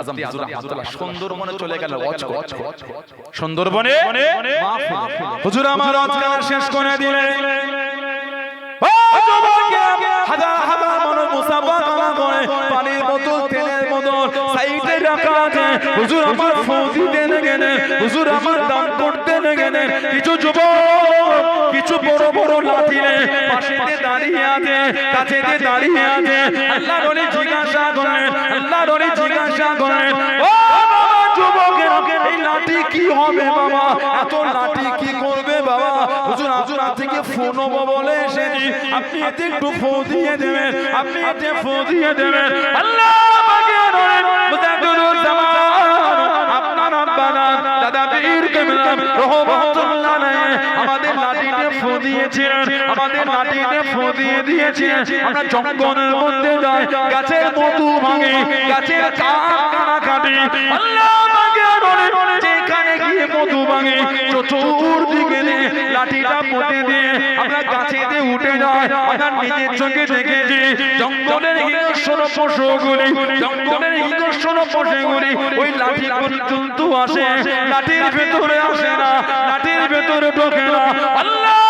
আজম হুজুর রাহমাতুল্লাহ সুন্দরবনে চলে গেল অচ অচ সুন্দরবনে হুজুর আমার অজকার শেষ করে দিলেন। হাজার হাজার মানুষ মুসাফা করে। পানির বোতল তেলের বোতল সাইডে রাখা আছে। হুজুর আমার ফৌজি দেন হুজুর আমার দান করতে কিছু যুবক বড় বড় লাঠি নিয়ে পাশে দাঁড়িয়ে আছে দাঁড়িয়ে আছে। জিজ্ঞাসা রনি জিজ্ঞাসা করেন ও বাবা যুবকেরা এই লাঠি কি হবে বাবা? এত লাঠি কি করবে বাবা? হুজুর আপনার থেকে ফোন বলে এসেছি। আপনি এতে একটু ফোন দিয়ে দেবেন। আপনি এতে ফোন দিয়ে দেবেন। আল্লাহ আপনার আব্বানা দাদা আমাদের লাঠিতে ফু দিয়েছিলেন, আমাদের লাঠিতে ফু দিয়ে আমরা জঙ্গলের মধ্যে যাই, গাছের মধু ভাঙি, গাছের কানা কাটি আল্লাহ! মধু ভাঙে চতুর্দিকে লাঠিটা পুঁতে দিয়ে আমরা গাছেতে উঠে আমরা নিজের চোখে দেখেছি জঙ্গলের পশুগুলি জঙ্গলের পশুগুলি, ওই লাঠি পর্যন্ত আসে, লাঠির ভেতরে আসে না, লাঠির ভেতরে ঢোকে না। আল্লাহ!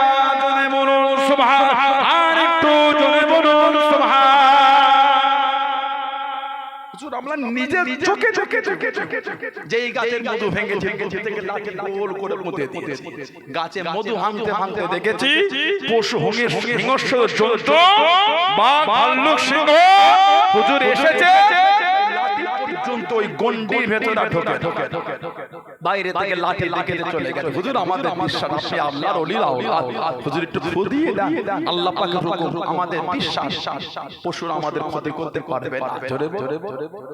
আমরা নিজের চোখে চোখে চোখে চোখে যেই গাছের মধু ভেঙেছে মধু থেকে লাঠি গোল করে পুঁতে দিয়েছি গাছে মধু ভাঙতে ভাঙতে দেখেছি পশু হঙে হিংস্র জন্তু বা ভাল্লুক সিংহ হুজুর এসেছে লাঠি পর্যন্ত ওই গন্ডির ভেতরে ঢোকে ঢোকে বাইরে থেকে লাঠি দিকে চলে গেছে হুজুর আমাদের বিশ্বাস আপনি আল্লাহর ওলির আওলাদ হুজুর একটু ফু দিয়ে দেন আল্লাহ পাকের হুকুম আমাদের বিশ্বাস পশুরা আমাদের ক্ষতি করতে পারবে না জোরে জোরে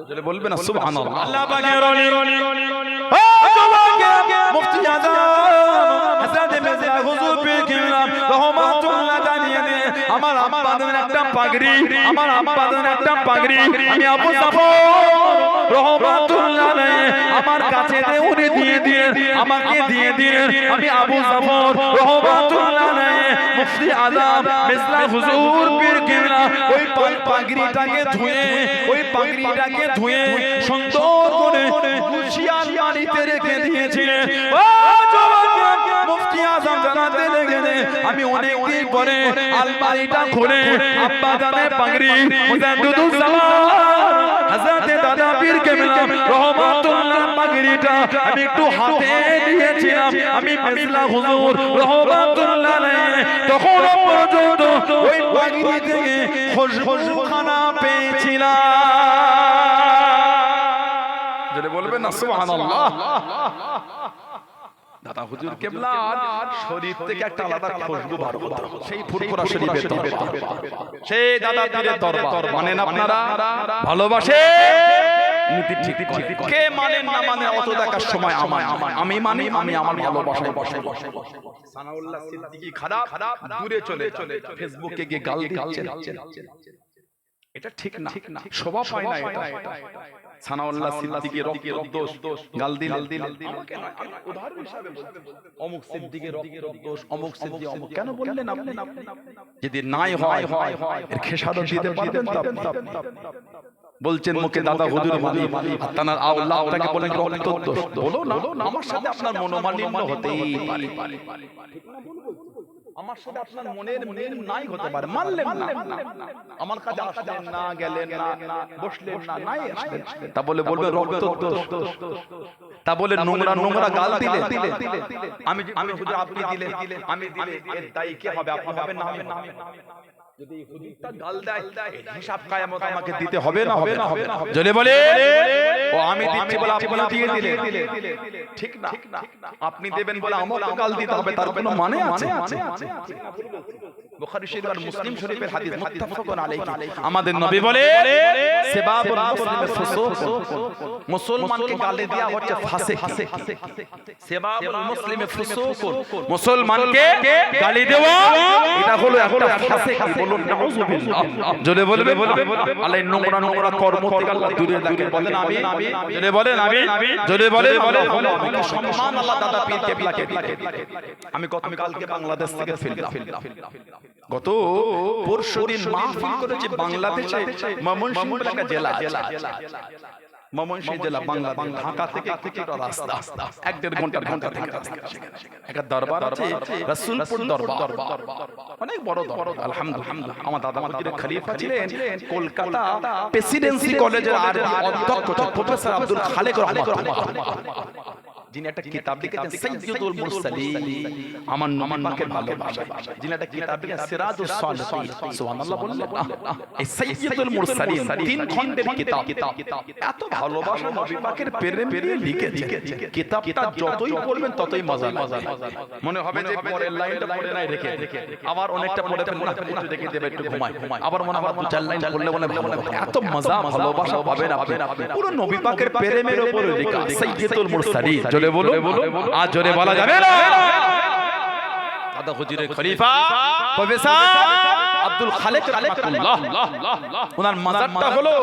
জোরে বলবে না সুবহানাল্লাহ আল্লাহ পাকের ওলি ও যুবকেরা, মুফতি আজম হযরত মির্জা হুজুর পীর কিবলাম রহমাতুল্লাহ দিয়ে আমার আব্বাদের একটা পাগড়ি আমার আব্বাদের একটা পাগড়ি আমি আবু জাফর রহমাতুল্লাহ আমার কাছে উনি দিয়ে দিয়ে আমাকে দিয়ে দিয়ে আমি আবু জাফর রহমাতুল্লাহ মুফতি আজম মির্জা হুজুর পীর কিবলা ওই পাগড়িটাকে ধুয়ে ওই পাগড়িটাকে ধুয়ে সুন্দর করে গুছিয়ে আলমারিতে রেখে দিয়েছিলেন। ও যুবকেরা, মুফতি আজম জানাতে লেগেছে আমি অনেক দিন পরে আলমারিটা খুলে আব্বা জানের পাগড়ি মুজাদ্দিদুল জামান হযরতে দাদা পীর কেবলা রহমাতুল্লাহ পাগড়িটা আমি একটু হাতে দিয়েছিলাম। আমি মেজলা হুজুর রহমাতুল্লাহ নাই তখন পর্যন্ত ওই পাগড়ি থেকে খুশবুখানা পেয়েছিলাম। যেটা বলবেন না সুবহানাল্লাহ। দাদা হুজুর কেবলা শরীর থেকে একটা আলাদা খুশবু বার হতো সেই ফুরফুরা শরীফের দরবার। সেই দাদা পীরের দরবার। মানেন আপনারা? ভালোবাসে? নীতি ঠিক কে মানেন না মানে অত দেখার সময় আমার আমি মানি আমি আমার ভালোবাসায় বসে বসে সানাউল্লাহ সিদ্দিকী খারাপ। দূরে চলে চলে ফেসবুকে গিয়ে গাল দিচ্ছে। এটা ঠিক না। শোভা পায় না এটা। সানাউল্লাহ সিদ্দিকী রক্ত দোষ গাল দিল আমাকে না, উদাহরণ হিসাবে অমুক সিদ্দিকী রক্ত দোষ অমুক সিদ্দিকী অমুক। কেন বললেন আপনি? যদি নাই হয় হয় এর খেসারত দিতে পারবেন বলছেন মুখে দাদা হুজুর মানি তানার আল্লাহ আপনাকে বলেন রক্ত দোষ বলো না আমার সাথে আপনার মনোমালিন্য হতেই পারে। আমার সাথে আপনার মনের মিল নাই হতে পারে। মানলেন না। আমার কাছে আসলেন না গেলেন না বসলেন না নাই আসলেন। তা বলে বলবে রক্ত তা বলে নোংরা নোংরা গাল দিলে আমি আমি যদি আপনি দিলে আমি দিলে এর দায়ী কে হবে? আপনি হবে না হবে না। যদি হুজুরটা গাল দেয়। হিসাব কায়ামত আমাকে দিতে হবে না হবে না হবে না জলে বলে। ও আমি দিচ্ছি বলে আপনিও দিয়ে দিলে ঠিক না আপনি দেবেন বলে আমাকে গাল দিতে হবে তার কোনো মানে আছে? বুখারী শরীফ আর মুসলিম শরীফের হাদিস মুত্তাফাকুন আলাইহি। আমাদের নবী বলে সেবাবুল মুসলিমে ফুসুক। মুসলমানকে গালি দেওয়া হচ্ছে ফাসিক। সেবাবুল মুসলিমে ফুসুক। মুসলমানকে গালি দেওয়া এটা হলো একটা ফাসিক। বলুন জোরে বলবে আল্লাহ নোংরা নোংরা কর্ম থেকে আল্লাহ দূরে রাখে বলেন আমি জোরে বলেন আমি জোরে বলেন বলে সম্মান আল্লাহ দাদা পীর কেবলাকে আমি গত কালকে বাংলাদেশ থেকে ফিরলাম গত পরশুদিন মাহফিল করেছে বাংলাদেশে ময়মনসিংহ একটা জেলা ময়মনসিংহ জেলা ঢাকা থেকে কিছুটা রাস্তা এক দেড় ঘণ্টা ঘণ্টা থেকে। একটা দরবার আছে রাসূলপুর দরবার। অনেক বড় দরবার। আলহামদুলিল্লাহ। আমার দাদা মাদির খলিফা ছিলেন কলকাতা প্রেসিডেন্সি কলেজের আরবি অধ্যক্ষ প্রফেসর আব্দুল খালেক রহমাতুল্লাহ। যিনি একটা কিতাব লিখেছেন সাইয়্যিদুল মুরসালিন আমার আমার নাকের ভালোবাসা। যিনি একটা কিতাব লিখেছেন সিরাজুস সালিহিন। সুবহানাল্লাহ বললেন। এই সাইয়্যিদুল মুরসালিন। তিন খণ্ডের কিতাব। এত ভালোবাসা নবী পাকের প্রেম দিয়ে লিখেছে কিতাবটা যতই পড়বেন ততই মজা লাগবে। মনে হবে যে পরের লাইনটা পড়ে নাই রেখে আবার অনেকটা পড়ে ফেলব না একটু দেখে দেবে একটু ঘুমাই আবার মনে হবে দু চার লাইন পড়লে মনে এত মজা ভালোবাসা পাবেন আপনি। পুরো নবী পাকের প্রেমের উপরে লেখা সাইয়্যিদুল মুরসালিন জোরে বলো আজ জোরে বলা যাবে না। দাদা হুজুরের খলিফা প্রফেসর আব্দুল খালেক রাহমাতুল্লাহ ওনার মাজারটা হলো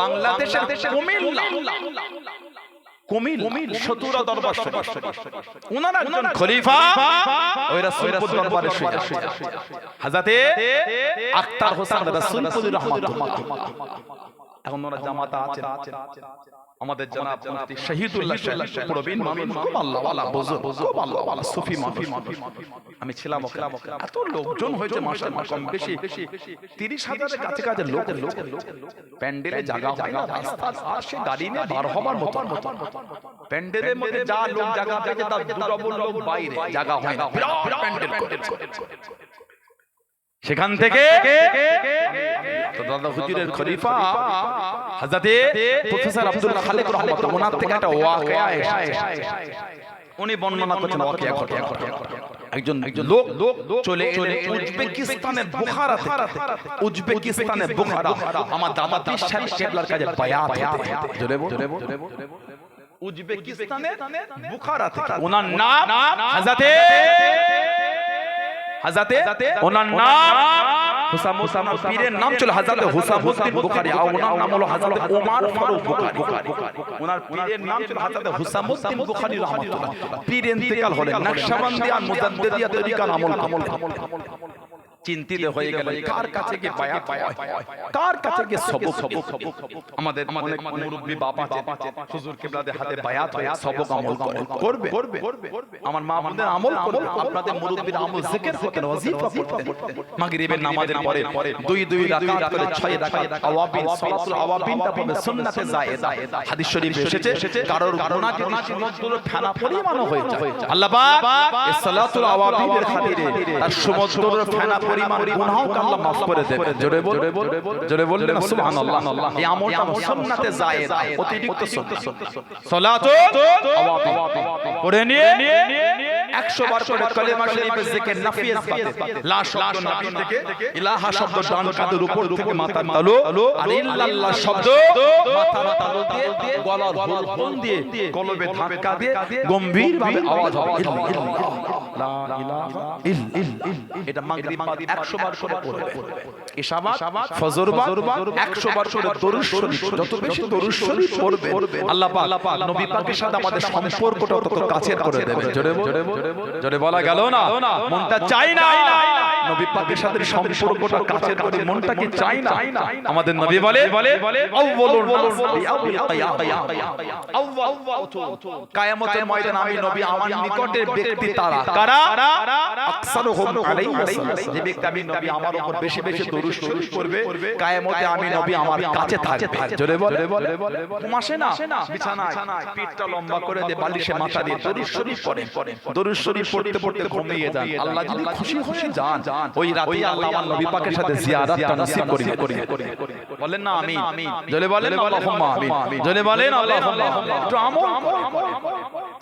বাংলাদেশের কুমিল্লা। কুমিল কুমিল দরবার ওনার একজন খলিফা ওই রাসূলপুর দরবারে শুয়ে হযরতে আখতার হোসেন রাসূলপুর রহমাতুল্লাহ। এখন ওনার জামাতা আছেন। আমাদের জনাব মুফতি শহীদুল্লাহ শাহ প্রবীণ মামিন খুব আল্লাহ ওয়ালা বুজুর্গ খুব আল্লাহ ওয়ালা সুফি মাফি আমি ছিলাম ওখানে। এত লোকজন হয়েছে মাশাআল্লাহ কম বেশি 30 হাজারের কাছে কাছে লোক লোক। প্যান্ডেলে জায়গা হয় না। রাস্তা আর গাড়ি নিয়ে বার হবার মতো। প্যান্ডেলের মধ্যে যা লোক জায়গা পেয়েছে তার ডবল লোক বাইরে। জায়গা হয় না। বিরাট প্যান্ডেল। সেখান থেকে তো দাদা হুজুরের খলিফা হযরতে প্রফেসর আব্দুল খালেক রহমাতুল্লাহ ওনার থেকে একটা ওয়াকিয়া উনি বর্ণনা করছেন ওয়াকিয়া ঘটনা একজন একজন লোক চলে চলে উজবেকিস্তানের বুখারা থেকে উজবেকিস্তানের বুখারা। আমার দাদা সাহেব কেবলার কাছে বায়াত জোরে জোরে উজবেকিস্তানের বুখারা থেকে ওনার নাম হযরতে হাজাতে ওনার নাম হুসাম হুসাম পীরের নাম ছিল হাজাতে হুসামউদ্দিন বুখারী। আর ওনার নাম হলো হাজাতে ওমর ফারুক বুখারী। ওনার পীরের নাম ছিল হাজাতে হুসামউদ্দিন বুখারী রাহমাতুল্লাহ পীর ইন্তেকাল হলেন নকশবন্দি আর মুজাদ্দিদিয়া তরিকার আমল। আমল। চিন্তিত হয়ে গেল কার কাছে গিয়ে পায়া পায়া কার কাছে গিয়ে সবক সবক আমাদের অনেক মুরব্বী বাবা আছে হুজুর কিবলাদের হাতে বায়াত হয়ে সবক আমল করবে। করবে। আমার মা বোনদের আমল করবে। আপনাদের মুরব্বীর আমল জিকির করতেন ওয়াজিফা করতেন মাগরিবের নামাজের পরে দুই দুই রাকাত করে ছয় রাকাত আওয়াবিন সালাতুল আওয়াবিনটা পড়বে সুন্নাতে জায়েদা। হাদিস শরীফে এসেছে কারোর গুনাহ যদি সমুদ্রের ফেনা পরিমাণ হয়ে যায় আল্লাহ পাক এই সালাতুল আওয়াবিনের খাতিরে তার সমুদ্রের ফেনা পরিমাণ গুনাহও আল্লাহ মাফ করে দেবে জোরে বল জোরে বললে না সুবহানাল্লাহ। এই আমলটা সুন্নাতে জায়েদা অতিরিক্ত সুন্নাত সালাতুল পড়ে নিয়ে 100 বার করে কালেমা শরীফের জিকির নাফি ইসবাতে লা শব্দ নাফি থেকে ইলাহা শব্দ ডান উপর থেকে তালু আর ইল্লাল্লাহ শব্দ তালু দিয়ে দিয়ে কলবে ধাক্কা দিয়ে গম্ভীর ভাবে আওয়াজ হবে। ইল্লাল্লাহ লা ইলাহা ইল ইল এটা মাগরিব বাদ 100 বার করে পড়বে। ইশাবাত ফজর বাদ 100 বার করে দরুদ শরীফ যত বেশি দরুদ শরীফ পড়বে আল্লাহ পাক নবী পাকের সাথে আমাদের সম্পর্কটা তত কাছের করে দেবে। জোরে জোরে বলা গেল না মনটা চাই না নবী পাকের সাথে সম্পর্কটা কাছের করে মনটা কি চাই না আমাদের নবী বলে বলে আউয়ালুল নাস বিআউল কিয়াম কিয়ামতের ময়দানে আমি নবী আমার নিকটের ব্যক্তি তারা কারা আকসারুহুম আলাইহি যে ব্যক্তি আমি নবী আমার উপর বেশি বেশি দরুদ শরীফ করবে কিয়ামতে আমি নবী আমার কাছে থাকবে জোরে বলে ঘুমাসে না বিছানায় পিঠটা লম্বা করে দিয়ে বালিশে মাথা দিয়ে দরুদ শরীফ পড়েন দরুদ শরীফ পড়তে পড়তে ঘুমিয়ে যান। আল্লাহ যদি খুশি খুশি যান ওই রাতে আল্লাহ আমার নবী পাকের সাথে জিয়ারতটা নসিব করিয়ে বলেন না আমি জলে বলেন আল্লাহুম্মা আমিন। জলে বলেন আল্লাহুম্মা। একটু আমল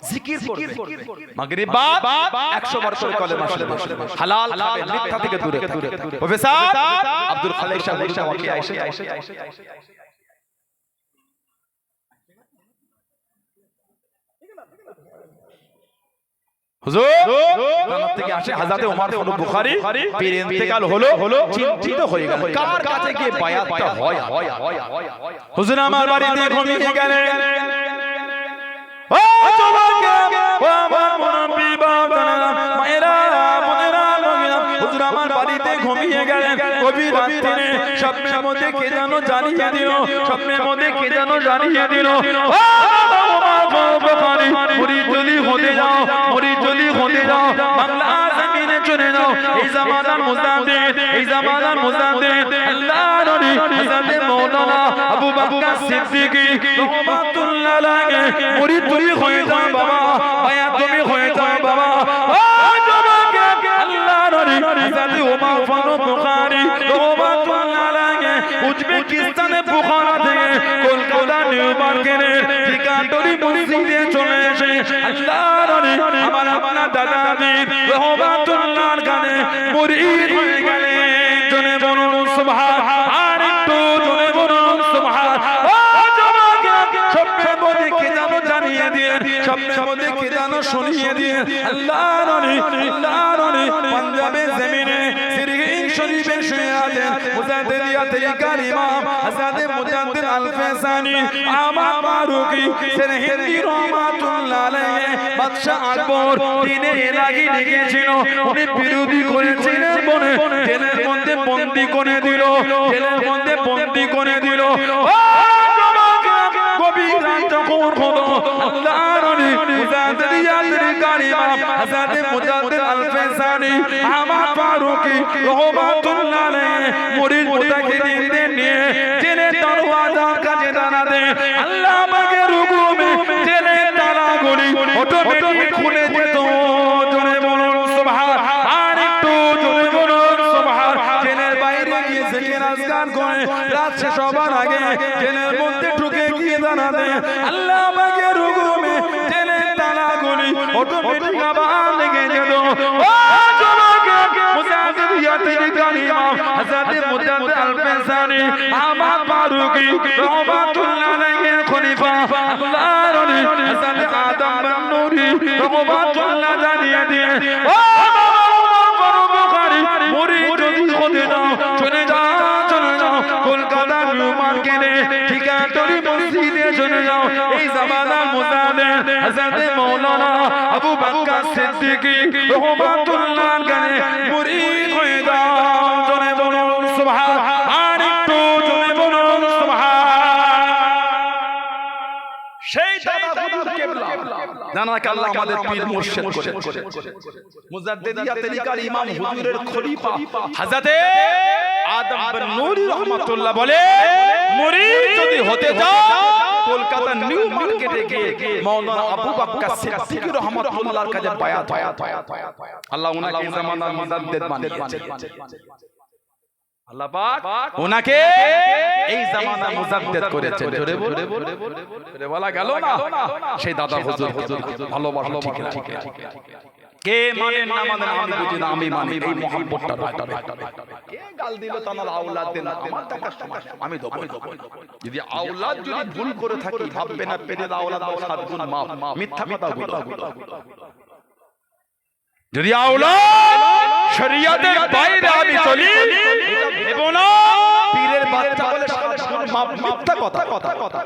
জিকির করবে মাগরিব বাদ 100 বার করে কলেমা শরীফ হালাল খাবে মিথ্যা থেকে দূরে। দূরে। প্রফেসর আব্দুল খালেক সাহেব ওয়াকিয়া এসে হুজুর থেকে আসে হযরতে ওমর ফারুক বুখারী পীর ইন্তেকাল হলো হলো চিন্তিত হয়ে গেল কার কাছে গিয়ে বায়াতটা হয় হুজুর আমার বাড়িতে ঘুমিয়ে গেলেন ও যুবকে ও আমার মুরব্বি বাবারা মায়েরা বোনেরা হুজুর আমার বাড়িতে ঘুমিয়ে গেলেন গভীর রাত্রে স্বপ্নের মধ্যে কে যেন জানিয়ে দিল স্বপ্নের মধ্যে কে যেন জানিয়ে দিল ও এই জামানার মুজাদ্দিদ এই জামানার মুজাদ্দিদ আল্লাহ নবী হযরত মাওলানা আবু বকর সিদ্দিকী রহমাতুল্লাহ আলাইহি মুড়ি তুই হয়ে যাও বাবা আয়া তুমি হয়ে যাও বাবা। ও জমাকে আল্লাহ নবী হযরত ওমর ফারুক বুখারী রহমাতুল্লাহ আলাইহি উজবেকিস্তানে মুরিদ হয়ে গেলে জনে বলুন সুবহান। আর একটু জনে বলুন সুবহান। স্বপ্নের মধ্যে কে জানো জানিয়ে দিয়ে স্বপ্নের মধ্যে কে জানো শুনিয়ে দিয়ে আল্লাহ নবী আল্লাহ নবী পাঞ্জাবে জমিনে শরীফে শুয়ে আছেন মুজাদ্দিদিয়া তরিকার ইমাম হযরত মুজাদ্দিদ আল ফেসানি আমার ফারুকি সিরহিন্দি রহমাতুল্লাহ আলাইহি বাদশা আকবর দিনে লাগি লিখেছিল উনি বিরোধী করেছিলেন বলে জেলের মধ্যে বন্দী করে দিল জেলের মধ্যে বন্দী করে দিল ও! গভীর রাত যখন হলো, আল্লাহর নবী মুজাদ্দিদিয়া তরিকার ইমাম হযরত মুজাদ্দিদ আল ফেসানি আমার ফারুকি রহমাতুল্লাহ আলাইহি মুরিদ মুতাকিদিনদের নিয়ে জেলে দরওয়াজার কাছে দাঁড়াতে আল্লাহ আমাকে রুকুমে জেলে তালাগুলি অটোমেটিক খুলে যেত। জোরে বলুন, সুবহান। আর একটু জোরে বলুন, সুবহান। জেলের বাইরে গিয়ে জিকির আজকার করে, রাত শেষ হবার আগে জেলের মধ্যে গিয়ে দাঁড়াতে আল্লাহ আমাকে রুকুমে জেলে তালাগুলি অটোমেটিক আবার লেগে যেত ও জমাকে মুজাহিদ ইয়াতির কালিমাম হযরত মুজাদ্দিদ আল ফেসানি আমার ফারুকি রহমাতুল্লাহ আলাইহি খলিফা আল্লাহর নবী হযরত আদম বিন নূরি রহমাতুল্লাহ জানিয়ে দিয়ে ও ওমর ফারুক বুখারী মুরিদ যদি হতে দাও হযরত মাওলানা আবু বকর সিদ্দিকী রহমাতুল্লাহ গানে মুরিদ হয়ে যাও জনে বলুন, সুবহান। আর একটু জনে বলুন, সুবহান। সেই দাদা হুজুর কেবলা। জানাকে আল্লাহ আমাদের পীর মুর্শিদ করে। মুজাদ্দিদিয়া তরিকার ইমাম হুজুরের খলিফা হযরতে আদম বিন নূরি রাহমাতুল্লাহ বলে, মুরিদ যদি হতে যাও কলকাতা নিউ মার্কেটে গিয়ে মাওলানা আবু বকর সিদ্দিকী রাহমাতুল্লাহর কাছে বায়াত আল্লাহ উনাকে জামানার মুজাদ্দিদ বানিয়েছে আল্লাহ পাক। ওনাকে এই জামানা মুজাদ্দিদ করেছেন। জোরে বল জোরে বলা গেল না। সেই দাদা হুজুর। হুজুর। ভালোবাসা ঠিক ঠিক কে মানে না মানে আমি বুঝি না আমি মানি। এই মোহাম্মদটা কে গাল দিল তানার আওলাদ দেন আমার টাকা সময় আমি দেবো। যদি আওলাদ যদি ভুল করে থাকি ভাববে না পেটে আওলাদ দাও সাত গুণ মাপ মিথ্যা কথা বলো। যদি আওলাদ শরিয়াতের বাইরে আমি চলি এটা ভেবো না। পীরের বাচ্চা বলে কথা কথা কথা।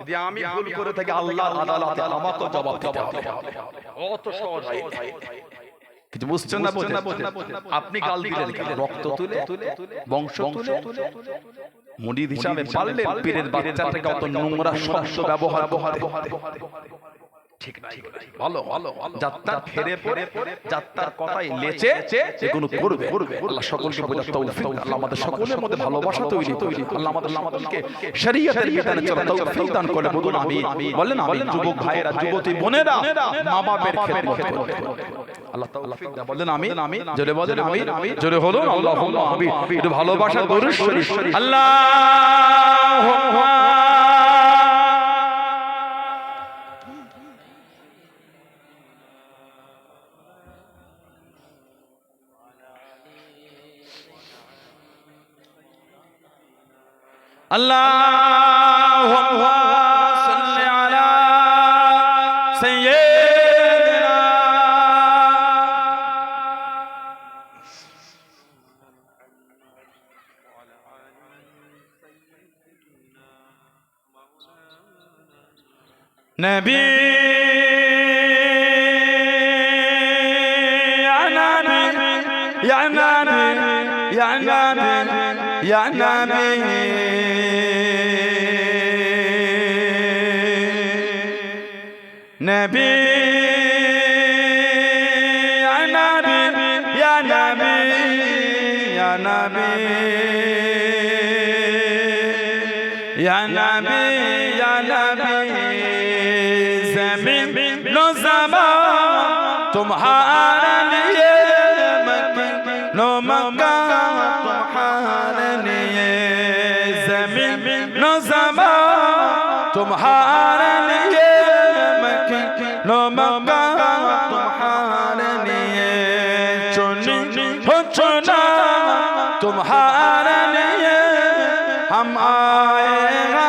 যদি আমি ভুল করে থাকি আল্লাহ আদালতে আমাকে জবাব দিতে হবে। অত সহজ কিছু বুঝছেন না আপনি কাল দিলেন রক্ত তুলে, বংশ তুলে। মুড়িদ হিসাবে পারলেন, পীরের বাচ্চাটাকে অত নোংরা শব্দ ব্যবহার করতে। ঠিক নাই ভালো ভালো যাত্রার ফেরে পড়ে যাত্রার কথাই লেচে এগুলো করবে। আল্লাহ সকলকে বোঝার তৌফিক আল্লাহ আমাদের সকলের মধ্যে ভালোবাসা তৈরি তৈরি আল্লাহ আমাদের আমাদেরকে শরীয়তের বিধানে চলা তৌফিক দান করে বলুন আমি। বলেন আমি যুবক ভাইয়েরা যুবতী বোনেরা মা বাবার খেদমত। করবে আল্লাহ তৌফিক দান। বলেন আমি আমি। জোরে বলেন আমি। জোরে হলো আল্লাহুম্মা আমি একটু ভালোবাসা দরুদ শরীফ। আল্লাহুম্মা আল্লাহ نبي يا نبي يا نبي يا نبي ইয়া নামে নবী ইয়া নবী ইয়া নবী ইয়া নবী ইয়া নবী ইয়া নবী জমিন নো জমা তুমহারা चुनी हो चुना तुम्हारे लिए हम आएगा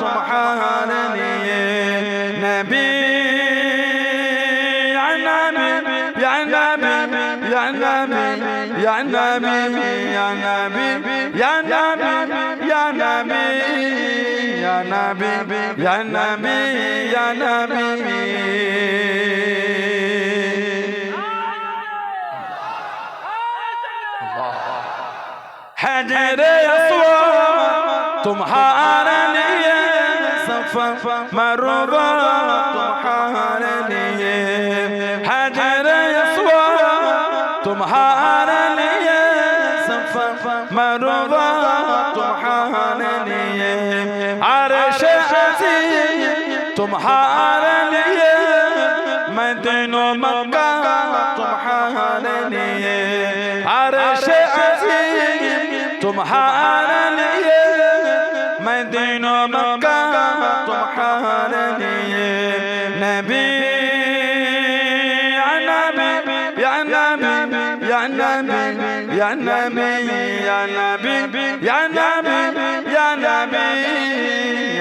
तुम्हारे लिए नबी या नबी या नबी या नबी या नबी या नबी या नबी या नबी या नबी या नबी या नबी रे तुम्हारे लिए सफा मरुबा तुम्हारे लिए हजर यसवा तुम्हारे लिए सफा मरुबा तुम्हारे लिए अरश तुम्हारे लिए मैं दिनों मक्का तुम्हारे लिए अरश تمہارا لیے میں دینوں مکہ تمہارا لیے نبی یا نبی یا نبی یا نبی یا نبی یا نبی یا نبی یا نبی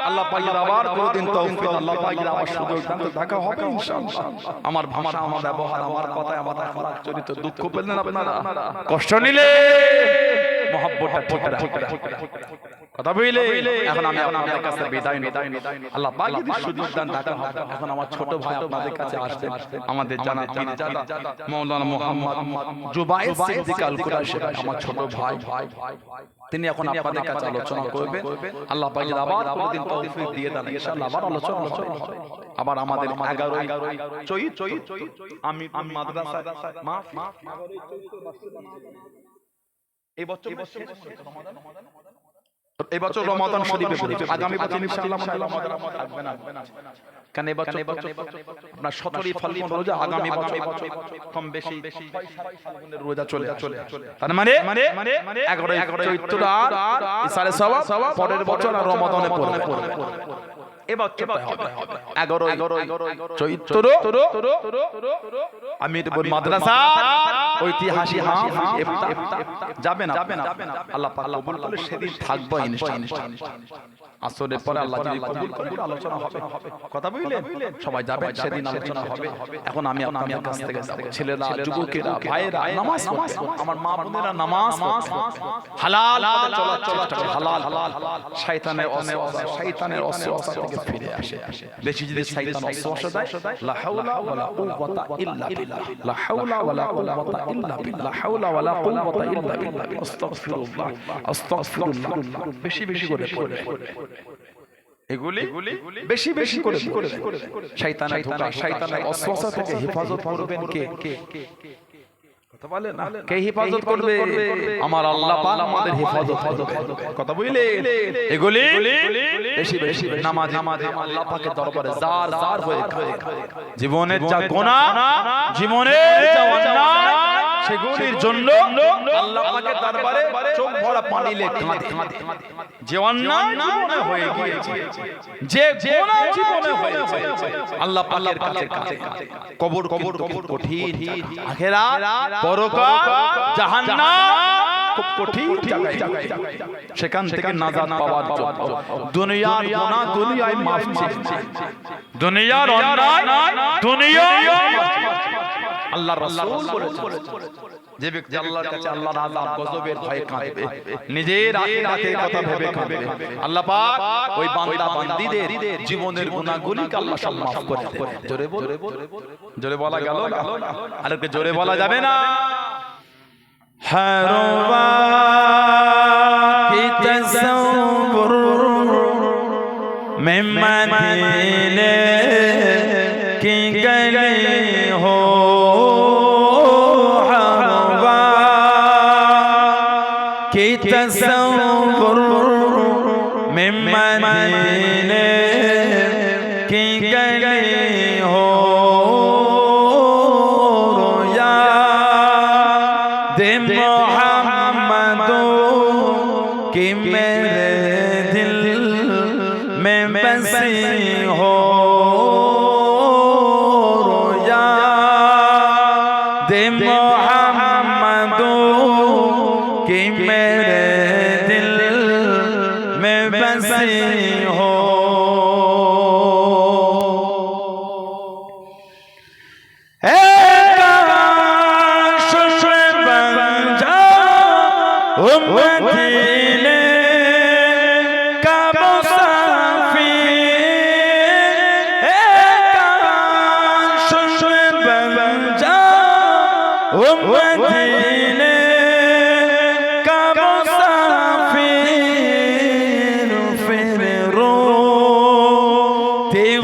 আল্লাহ আমার ব্যবহার আমার আমার চরিত্র দুঃখ পেলেন আপনারা। কষ্ট নিলে মহব্বতটা ঠিক রাখো। কথা বুঝলে? এখন আমি আপনাদের কাছে বিদায় নিই আল্লাহ পাক যদি সুযোগ দান এখন আমার ছোট ভাই আপনাদের কাছে আসবে। আমাদের জানা পীর জাদা মাওলানা মুহাম্মদ জুবাইর সিদ্দিক আল কুরাশি আমার ছোট ভাই তিনি এখন আপনাদের কাছে আলোচনা করবেন। আল্লাহ পাক যদি আবার কোনদিন তৌফিক দিয়ে দেন ইনশাআল্লাহ আবার আলোচনা আলোচনা হবে। আবার আমাদের 11 চৈত চৈত আমি আমি মাদ্রাসা মা এই বছর এই বছর রমাদান শরীফে আগামী বছর ইনশাআল্লাহ রমাদান থাকবে না কেন এই বছর আপনার সতেরোই ফাল্গুন রোজা আগামী বছর কম বেশি রোজা চলে চলে তার মানে? মানে? এগারো এগারো চৈত্র আর সাড়ে পরের বছর আর রমাদানে পড়বে। এগারো চৈত্র আমি এটা বলি মাদ্রাসা ঐতিহাসিক যাবে না। আল্লাহ পাক কবুল করলে সেদিন থাকব ইনশাআল্লাহ আসরের পরে আল্লাহ যদি কবুল করে আলোচনা হবে। কথা বুঝলেন সবাই যাবে সেদিন আলোচনা হবে। এখন আমি আপনার কাছ থেকে যাব। ছেলেরা যুবকেরা ভাইয়েরা নামাজ পড়বে আমার মা বোনেরা নামাজ হালাল চলার চেষ্টা হালাল হালাল শয়তানের শয়তানের অসওয়াসা থেকে ফিরে আসে। বেশি যদি শয়তান অসওয়াসা দেয় লা হাওলা ওয়ালা কুওয়াতা ইল্লা বিল্লাহ। লা হাওলা ওয়ালা কুওয়াতা ইল্লা বিল্লাহ। লা হাওলা ওয়ালা কুওয়াতা ইল্লা বিল্লাহ। আস্তাগফিরুল্লাহ আস্তাগফিরুল্লাহ বেশি বেশি করে পড়বে এগুলি বেশি বেশি করে শয়তানের ধোঁকা শয়তানের অসওয়াসা থেকে হেফাজত করবেন কে? কথা বলে না? কে হেফাজত করবে? আমার আল্লাহ পাক আমাদের হেফাজত কথা বুঝলে এগুলি বেশি বেশি নামাজ নামাজ আল্লাহ পাকের দরবারে জার জার হয়ে জীবনের যা গুনাহ জীবনের যা অন্যায় সেগুলির জন্য আল্লাহ পাকের দরবারে চোখ ভরা পানি লে কাঁদে যে অন্যায় জীবনে হয়ে গিয়েছে। যে গুনাহ জীবনে হয়েছে। আল্লাহ পাকের কাছে কাছে কবর কবর কবর কঠিন। আখেরাত পরকাল জাহান্নাম খুব কঠিন সেখান থেকে নাজাত পাওয়ার জন্য। দুনিয়ার গুনাহ দুনিয়ায় মাফ চেয়ে দুনিয়ার অন্যায় দুনিয়ায় আল্লাহ রাসূল বলেছেন। যে ব্যক্তি আল্লাহর কাছে আল্লাহর আযাব গজবের ভয়ে কাঁদবে নিজের আখিরাতের কথা ভেবে কাঁদবে আল্লাহ পাক ওই বান্দা বান্দীদের জীবনের গুনাহগুলিকে আল্লাহ সব করে দেন। জোরে বল জোরে বলা গেল না? আর জোরে বলা যাবে না? হারবা কি Sim. Tem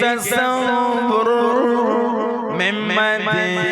تصور ممدين